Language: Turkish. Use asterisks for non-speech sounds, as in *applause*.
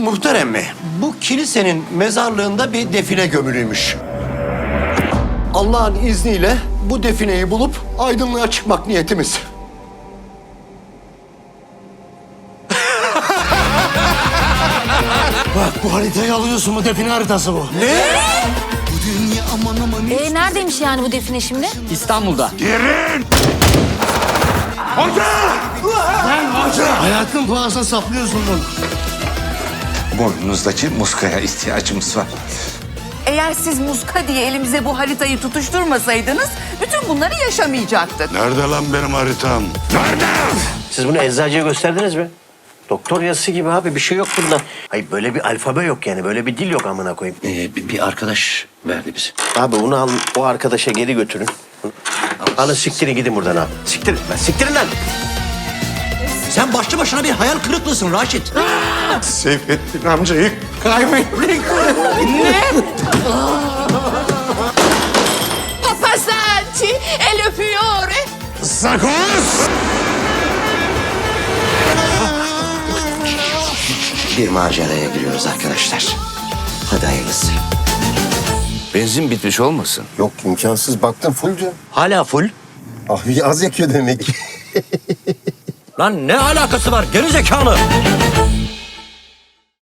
Muhterem mi? Bu kilisenin mezarlığında bir define gömülüymüş. Allah'ın izniyle bu defineyi bulup aydınlığa çıkmak niyetimiz. *laughs* Bak bu haritayı alıyorsun bu define haritası bu. Ne? Ee, neredeymiş yani bu define şimdi? İstanbul'da. Hayatın pahasına saplıyorsun bunu. Boynunuzdaki muskaya ihtiyacımız var. Eğer siz muska diye elimize bu haritayı tutuşturmasaydınız bütün bunları yaşamayacaktık. Nerede lan benim haritam? Siz bunu eczacıya gösterdiniz mi? Doktor yazısı gibi abi bir şey yok bunda. Hayır böyle bir alfabe yok yani böyle bir dil yok amına koyayım. Ee, bir, bir arkadaş verdi bize. Abi bunu alın o arkadaşa geri götürün. Alın siktirin gidin buradan abi. Siktirin lan siktirin lan. Sen başlı başına bir hayal kırıklığısın Raşit. Seyfettin amcayı kaybettik. *laughs* Papazanti el öpüyor. Sakos! Bir maceraya giriyoruz arkadaşlar. Hadi hayırlısı. Benzin bitmiş olmasın? Yok imkansız baktım full diyor. Hala full. Abi az yakıyor demek. *laughs* Lan ne alakası var geri zekalı?